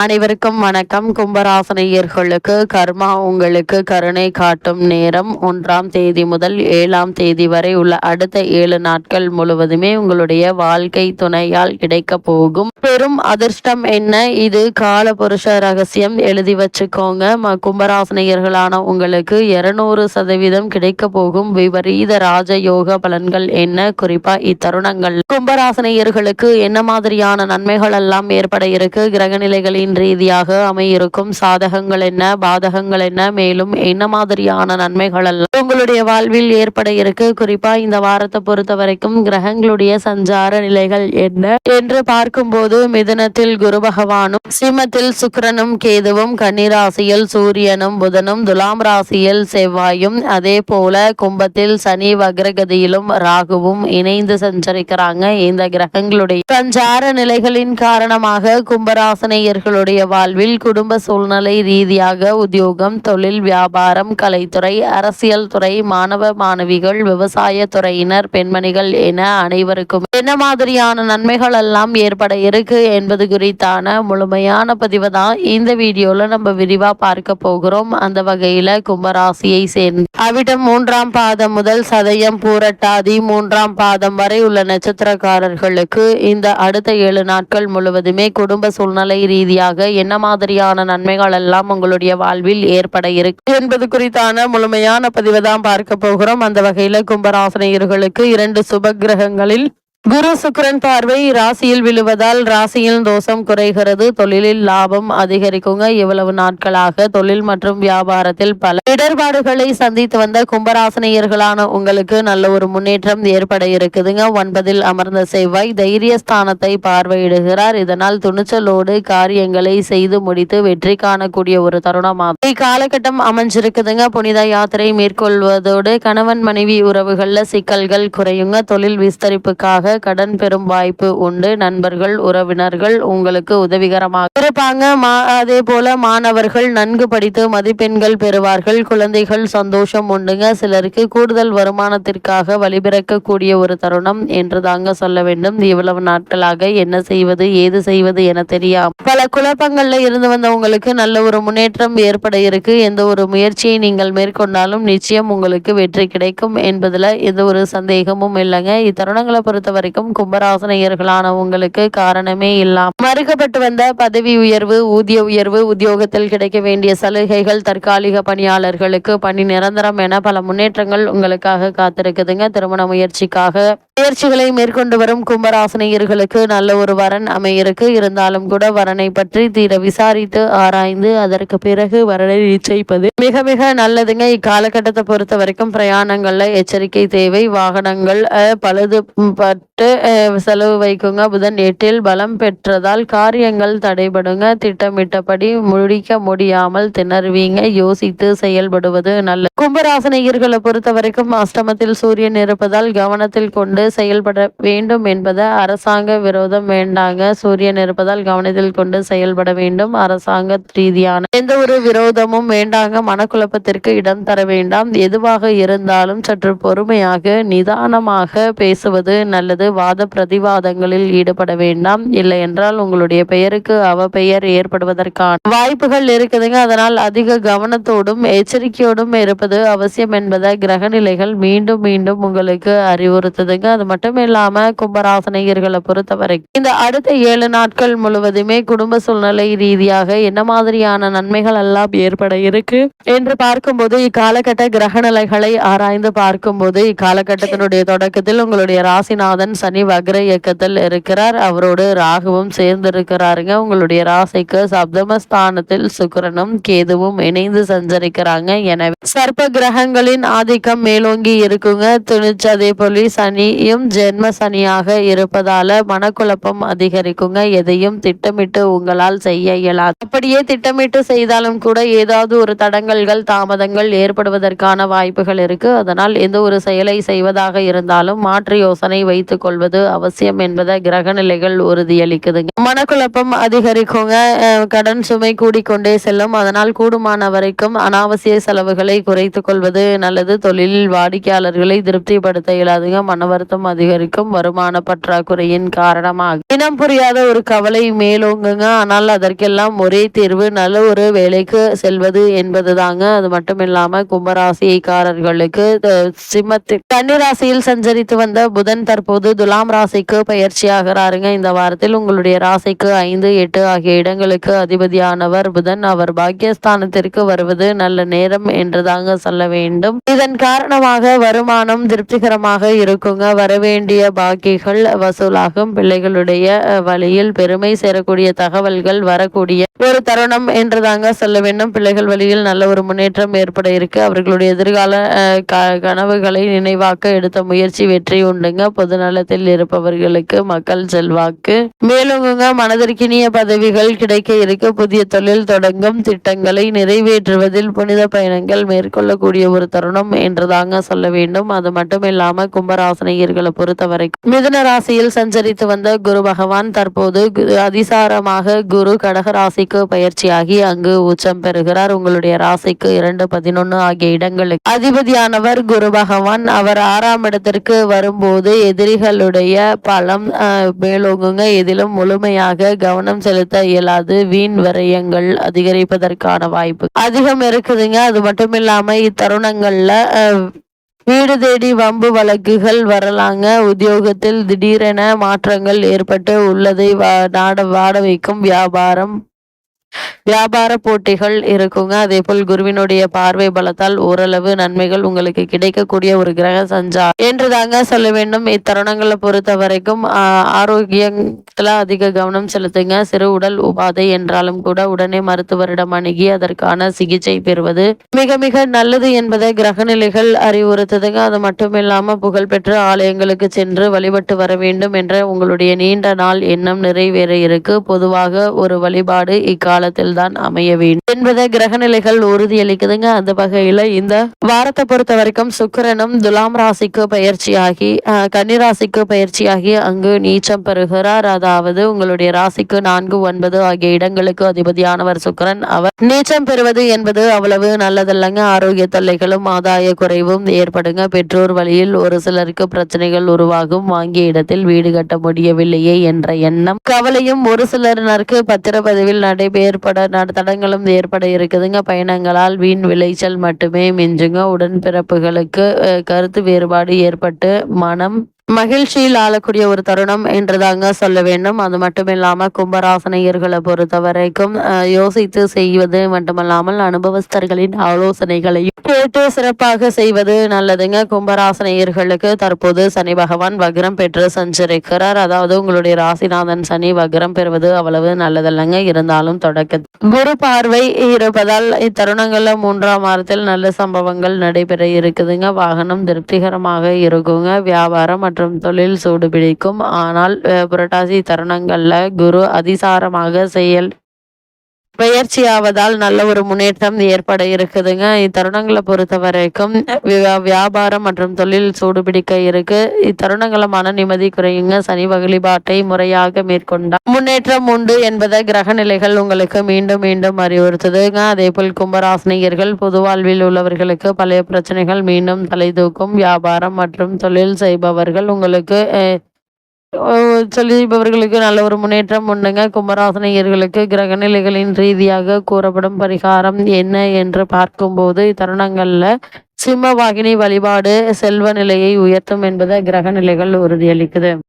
அனைவருக்கும் வணக்கம். கும்பராசனையர்களுக்கு கர்மா உங்களுக்கு கருணை காட்டும் நேரம். ஒன்றாம் தேதி முதல் ஏழாம் தேதி வரை உள்ள அடுத்த ஏழு நாட்கள் முழுவதுமே உங்களுடைய வாழ்க்கை துணையால் கிடைக்க போகும். பெரும் அதிர்ஷ்டம் என்ன? இது கால புருஷ ரகசியம். எழுதி வச்சுக்கோங்க. கும்பராசனையர்களான உங்களுக்கு இருநூறு சதவீதம் கிடைக்க போகும். விபரீத ராஜயோக பலன்கள் என்ன? குறிப்பா இத்தருணங்கள். கும்பராசனையர்களுக்கு என்ன மாதிரியான நன்மைகள் எல்லாம் ஏற்பட இருக்கு? கிரகநிலைகளின் ரீதியாக அமையிருக்கும் சாதகங்கள் என்ன பாதகங்கள் என்ன மேலும் என்ன மாதிரியான நன்மைகள் எல்லாம் உங்களுடைய வாழ்வில் ஏற்பட இருக்கு. குறிப்பா இந்த வாரத்தை பொறுத்த வரைக்கும் கிரகங்களுடைய சஞ்சார நிலைகள் என்ன என்று பார்க்கும்போது மிதனத்தில் குரு பகவானும் சிம்மத்தில் சுக்கிரனும் கேதுவும் கன்னிராசியில் சூரியனும் புதனும் துலாம் ராசியில் செவ்வாயும் அதே போல கும்பத்தில் சனி வக்ரகதியிலும் ராகுவும் இணைந்து சஞ்சரிக்கிறாங்க. இந்த கிரகங்களுடைய சஞ்சார நிலைகளின் காரணமாக கும்பராசனையர்களுடைய வாழ்வில் குடும்ப சூழ்நிலை ரீதியாக உத்தியோகம் தொழில் வியாபாரம் கலைத்துறை அரசியல் துறை மாணவ மாணவிகள் விவசாய துறையினர் பெண்மணிகள் என அனைவருக்கும் என்ன மாதிரியான நன்மைகள் எல்லாம் ஏற்பட இருக்கு என்பது குறித்தான முழுமையான பதிவு தான் இந்த வீடியோல நம்ம விரிவா பார்க்க போகிறோம். அந்த வகையில கும்பராசியை சேர்ந்த அவிடம் மூன்றாம் பாதம் முதல் சதயம் பூரட்டாதி மூன்றாம் பாதம் வரை உள்ள நட்சத்திரக்காரர்களுக்கு இந்த அடுத்த ஏழு நாட்கள் முழுவதுமே குடும்ப சூழ்நிலை ரீதியாக என்ன மாதிரியான நன்மைகள் எல்லாம் உங்களுடைய வாழ்வில் ஏற்பட இருக்கு? என்பது குறித்தான முழுமையான பதிவு தான் பார்க்க போகிறோம். அந்த வகையில கும்பராசனையர்களுக்கு இரண்டு சுப கிரகங்களில் குரு சுக்கிரன் பார்வை ராசியில் விழுவதால் ராசியில் தோஷம் குறைகிறது. தொழிலில் லாபம் அதிகரிக்குங்க. இவ்வளவு நாட்களாக தொழில் மற்றும் வியாபாரத்தில் பல இடர்பாடுகளை சந்தித்து வந்த கும்பராசனியர்களான உங்களுக்கு நல்ல ஒரு முன்னேற்றம் ஏற்பட இருக்குதுங்க. ஒன்பதில் அமர்ந்த செவ்வாய் தைரியஸ்தானத்தை பார்வையிடுகிறார். இதனால் துணிச்சலோடு காரியங்களை செய்து முடித்து வெற்றி காணக்கூடிய ஒரு தருணமாகும் இக்காலகட்டம் அமைஞ்சிருக்குதுங்க. புனித யாத்திரை மேற்கொள்வதோடு கணவன் மனைவி உறவுகள்ல சிக்கல்கள் குறையுங்க. தொழில் விஸ்தரிப்புக்காக கடன் பெறும் வாய்ப்பு உண்டு. நண்பர்கள் உறவினர்கள் உங்களுக்கு உதவிகரமாக இருப்பாங்க. அதே போல மாணவர்கள் நன்கு படித்து மதிப்பெண்கள் பெறுவார்கள். குழந்தைகள் சந்தோஷம் உண்டுங்க. சிலருக்கு கூடுதல் வருமானத்திற்காக வழிபிறக்கக்கூடிய ஒரு தருணம் என்று தாங்க சொல்ல வேண்டும். இவ்வளவு நாட்களாக என்ன செய்வது ஏது செய்வது என தெரியாம பல குழப்பங்கள்ல இருந்து வந்த உங்களுக்கு நல்ல ஒரு முன்னேற்றம் ஏற்பட இருக்கு. எந்த ஒரு முயற்சியை நீங்கள் மேற்கொண்டாலும் நிச்சயம் உங்களுக்கு வெற்றி கிடைக்கும் என்பதுல எந்த ஒரு சந்தேகமும் இல்லைங்க. இத்தருணங்களை பொறுத்தவரை வரைக்கும் கும்பராசனையர்களான உங்களுக்கு காரணமே இல்லாம மறுக்கப்பட்டு வந்த பதவி உயர்வு ஊதிய உயர்வு உத்தியோகத்தில் கிடைக்க வேண்டிய சலுகைகள் தற்காலிக பணியாளர்களுக்கு பணி நிரந்தரம் என பல முன்னேற்றங்கள் உங்களுக்காக காத்திருக்குதுங்க. திருமண முயற்சிக்காக முயற்சிகளை மேற்கொண்டு வரும் கும்பராசனையர்களுக்கு நல்ல ஒரு வரன் அமையிருக்கு. இருந்தாலும் கூட வரனை பற்றி தீர விசாரித்து ஆராய்ந்து அதற்கு பிறகு வரனை நிச்சயிப்பது மிக மிக நல்லதுங்க. இக்காலகட்டத்தை பொறுத்த வரைக்கும் பிரயாணங்கள்ல எச்சரிக்கை தேவை. வாகனங்கள் பழுது பட்டு செலவு வைக்குங்க. புதன் எட்டில் பலம் பெற்றதால் காரியங்கள் தடைபடுங்க. திட்டமிட்டபடி முடிக்க முடியாமல் திணறுவீங்க. யோசித்து செயல்படுவது நல்ல கும்பராசனையர்களை பொறுத்த வரைக்கும் அஷ்டமத்தில் சூரியன் இருப்பதால் கவனத்தில் கொண்டு செயல்பட வேண்டும் என்பதை அரசாங்க விரோதம் வேண்டாங்க. சூரியன் இருப்பதால் கவனத்தில் கொண்டு செயல்பட வேண்டும். அரசாங்க ரீதியான எந்த ஒரு விரோதமும் வேண்டாங்க. மனக்குழப்பத்திற்கு இடம் தர வேண்டாம். எதுவாக இருந்தாலும் சற்று பொறுமையாக நிதானமாக பேசுவது நல்லது. வாத பிரதிவாதங்களில் ஈடுபட வேண்டாம். இல்லை என்றால் உங்களுடைய பெயருக்கு அவ பெயர் ஏற்படுவதற்கான வாய்ப்புகள் இருக்குதுங்க. அதனால் அதிக கவனத்தோடும் எச்சரிக்கையோடும் இருப்பது அவசியம் என்பதை கிரகநிலைகள் மீண்டும் மீண்டும் உங்களுக்கு அறிவுறுத்துதுங்க. அது மட்டும் இல்லாம கும்பராசனையர்களை பொறுத்தவரை இந்த அடுத்த ஏழு நாட்கள் முழுவதுமே குடும்ப சூழ்நிலை ரீதியாக என்ன மாதிரியான நன்மைகள் எல்லாம் ஏற்பட இருக்கு என்று பார்க்கும்போது இக்காலகட்ட கிரகநிலைகளை ஆராய்ந்து பார்க்கும்போது இக்காலகட்டத்தினுடைய தொடக்கத்தில் உங்களுடைய ராசிநாதன் சனி வக்ர இயக்கத்தில் இருக்கிறார். அவரோடு ராகுவும் சேர்ந்து இருக்கிறாருங்க உங்களுடைய ராசிக்கு சப்தமஸ்தானத்தில் சுக்கிரனும் கேதுவும் இணைந்து சஞ்சரிக்கிறாங்க. எனவே சர்ப்ப கிரகங்களின் ஆதிக்கம் மேலோங்கி இருக்குங்க. துணிச்சு அதே போல சனியும் ஜென்ம சனியாக இருப்பதால மனக்குழப்பம் அதிகரிக்குங்க. எதையும் திட்டமிட்டு உங்களால் செய்ய இயலாது. அப்படியே திட்டமிட்டு செய்தாலும் கூட ஏதாவது ஒரு தடங்கல்கள் தாமதங்கள் ஏற்படுவதற்கான வாய்ப்புகள் இருக்கு. அதனால் எந்த ஒரு செயலை செய்வதாக இருந்தாலும் மாற்று யோசனை வைத்துக் கொள்வது அவசியம் என்பதை கிரகநிலைகள் உறுதியளிக்குதுங்க. மனக்குழப்பம் அதிகரிக்குங்க. கடன் சுமை கூடிக்கொண்டே செல்லும். அதனால் கூடுமான வரைக்கும் அனாவசிய செலவுகளை குறைத்துக் கொள்வது நல்லது. தொழிலில் வாடிக்கையாளர்களை திருப்திப்படுத்த இயலாதுங்க. மன வருத்தம் அழுத்தம் அதிகரிக்கும் வருமான பற்றாக்குறையின் காரணமாக. இனம் புரியாத ஒரு கவலை மேலோங்குங்க. ஆனால் அதற்கெல்லாம் ஒரே தீர்வு நல்ல ஒரு வேலைக்கு செல்வது என்பது தாங்க அது மட்டும் இல்லாம கும்பராசிக்காரர்களுக்கு சிம்மத்து கன்னிராசியில் சஞ்சரித்து வந்த புதன் தற்போது துலாம் ராசிக்கு பயிற்சி ஆகிறாருங்க. இந்த வாரத்தில் உங்களுடைய ராசிக்கு ஐந்து எட்டு ஆகிய இடங்களுக்கு அதிபதியானவர் புதன். அவர் பாக்கியஸ்தானத்திற்கு வருவது நல்ல நேரம் என்றுதாங்க சொல்ல வேண்டும். இதன் காரணமாக வருமானம் திருப்திகரமாக இருக்குங்க. வரவேண்டிய பாக்கிகள் வசூலாகும். பிள்ளைகளுடைய வழியில் பெருமை சேரக்கூடிய தகவல்கள் வரக்கூடிய ஒரு தருணம் என்றுதாங்க சொல்ல வேண்டும். பிள்ளைகள் வழியில் நல்ல ஒரு முன்னேற்றம் ஏற்பட இருக்கு. அவர்களுடைய எதிர்கால கனவுகளை நினைவாக்க எடுத்த முயற்சி வெற்றி உண்டுங்க. பொது நலத்தில் இருப்பவர்களுக்கு மக்கள் செல்வாக்கு. மேலுங்க மனதிற்கினிய பதவிகள் கிடைக்க இருக்கு. புதிய தொழில் தொடங்கும். திட்டங்களை நிறைவேற்றுவதில் புனித பயணங்கள் மேற்கொள்ளக்கூடிய ஒரு தருணம் என்றுதாங்க சொல்ல வேண்டும். அது மட்டும் இல்லாம கும்பராசனையர்களை பொறுத்தவரைக்கும் மிதுன ராசியில் சஞ்சரித்து வந்த குரு பகவான் தற்போது அதிசாரமாக குரு கடக ராசிக்கு பயிற்சியாகி அங்கு உச்சம் பெறுகிறார். உங்களுடைய ராசிக்கு இரண்டு பதினொன்னு ஆகிய இடங்களுக்கு அதிபதியானவர் குரு பகவான். அவர் ஆறாம் இடத்திற்கு வரும்போது எதிரிகளுடைய பலம் அஹ், மேலோங்குங்க. இதிலும் முழுமையாக கவனம் செலுத்த இயலாது. வீண் விரயங்கள் அதிகரிப்பதற்கான வாய்ப்பு அதிகம் இருக்குதுங்க. அது மட்டும் இல்லாம இத்தருணங்கள்ல வீடு தேடி வம்பு வழக்குகள் வரலாங்க. உத்தியோகத்தில் திடீரென மாற்றங்கள் ஏற்பட்டு உள்ளதை வா- நாட வாட வைக்கும் வியாபாரம் வியாபார போட்டிகள் இருக்குங்க. அதே போல் குருவினுடைய பார்வை பலத்தால் ஓரளவு நன்மைகள் உங்களுக்கு கிடைக்கக்கூடிய ஒரு கிரக சஞ்சார் என்று தாங்க சொல்ல வேண்டும். இத்தருணங்களை பொறுத்த வரைக்கும் ஆரோக்கியத்துல அதிக கவனம் செலுத்துங்க. சிறு உடல் உபாதை என்றாலும் கூட உடனே மருத்துவரிடம் அணுகி அதற்கான சிகிச்சை பெறுவது மிக மிக நல்லது என்பதை கிரகநிலைகள் அறிவுறுத்துதுங்க. அது மட்டும் இல்லாம புகழ்பெற்ற ஆலயங்களுக்கு சென்று வழிபட்டு வர வேண்டும் என்ற உங்களுடைய நீண்ட நாள் எண்ணம் நிறைவேற இருக்கு. பொதுவாக ஒரு வழிபாடு காலத்தில் தான் அமைய வேண்டும் என்பதை கிரகநிலைகள் உறுதியளிக்குதுங்க. அந்த வகையில இந்த வாரத்தை பொறுத்த வரைக்கும் சுக்கிரனும் துலாம் ராசிக்கு பயிற்சியாகி கன்னிராசிக்கு பயிற்சியாகி அங்கு நீச்சம் பெறுகிறார். அதாவது உங்களுடைய ராசிக்கு நான்கு ஒன்பது ஆகிய இடங்களுக்கு அதிபதியானவர் சுக்கரன். அவர் நீச்சம் பெறுவது என்பது அவ்வளவு நல்லதல்லங்க. ஆரோக்கிய தொல்லைகளும் ஆதாய குறைவும் ஏற்படுங்க. பெற்றோர் வழியில் ஒரு சிலருக்கு பிரச்சனைகள் உருவாகும். வாங்கிய இடத்தில் வீடு கட்ட முடியவில்லையே என்ற எண்ணம். கவலையும் ஒரு சிலரினருக்கு பத்திரப்பதிவில் நடைபெற நட- தடங்களும் ஏற்பட இருக்குதுங்க. பயணங்களால் வீண் விளைச்சல் மட்டுமே மிஞ்சுங்க. உடன்பிறப்புகளுக்கு கருத்து வேறுபாடு ஏற்பட்டு மனம் மகிழ்ச்சியில் ஆளக்கூடிய ஒரு தருணம் என்றுதாங்க சொல்ல வேண்டும். அது மட்டும் இல்லாமல் கும்பராசனையர்களை பொறுத்த வரைக்கும் யோசித்து செய்வது மட்டுமல்லாமல் அனுபவஸ்தர்களின் ஆலோசனைகளையும் கேட்டு சிறப்பாக செய்வது நல்லதுங்க. கும்பராசனையர்களுக்கு தற்போது சனி பகவான் வக்ரம் பெற்று சஞ்சரிக்கிறார். அதாவது உங்களுடைய ராசிநாதன் சனி வக்ரம் பெறுவது அவ்வளவு நல்லதல்லங்க. இருந்தாலும் தொடக்க குரு பார்வை இருப்பதால் இத்தருணங்கள்ல மூன்றாம் வாரத்தில் நல்ல சம்பவங்கள் நடைபெற இருக்குதுங்க. வாகனம் திருப்திகரமாக இருக்குங்க. வியாபாரம் மற்றும் தொழில் சூடு பிடிக்கும். ஆனால் புரட்டாசி தருணங்கள்ல குரு அதிசாரமாக செயல் பயிற்சியாவதால் நல்ல ஒரு முன்னேற்றம் ஏற்பட இருக்குதுங்க. இத்தருணங்களை பொறுத்த வரைக்கும் வியா- வியாபாரம் மற்றும் தொழில் சூடுபிடிக்க இருக்கு. இத்தருணங்கள மன நிம்மதி குறையுங்க. சனி வழிபாட்டை முறையாக மேற்கொண்டால் முன்னேற்றம் உண்டு என்பதை கிரக நிலைகள் உங்களுக்கு மீண்டும் மீண்டும் அறிவுறுத்துதுங்க. அதே போல் கும்பராசினியர்கள் பொது வாழ்வில் உள்ளவர்களுக்கு பழைய பிரச்சனைகள் மீண்டும் தலை தூக்கும். வியாபாரம் மற்றும் தொழில் செய்பவர்கள் உங்களுக்கு சொல்லிப்பவர்களுக்கு நல்ல ஒரு முன்னேற்றம் உண்டுங்க. கும்பராசனையர்களுக்கு கிரகநிலைகளின் ரீதியாக கூறப்படும் பரிகாரம் என்ன என்று பார்க்கும்போது இத்தருணங்கள்ல சிம்ம வாகினி வழிபாடு செல்வ நிலையை உயர்த்தும் என்பதை கிரகநிலைகள் உறுதியளிக்குது.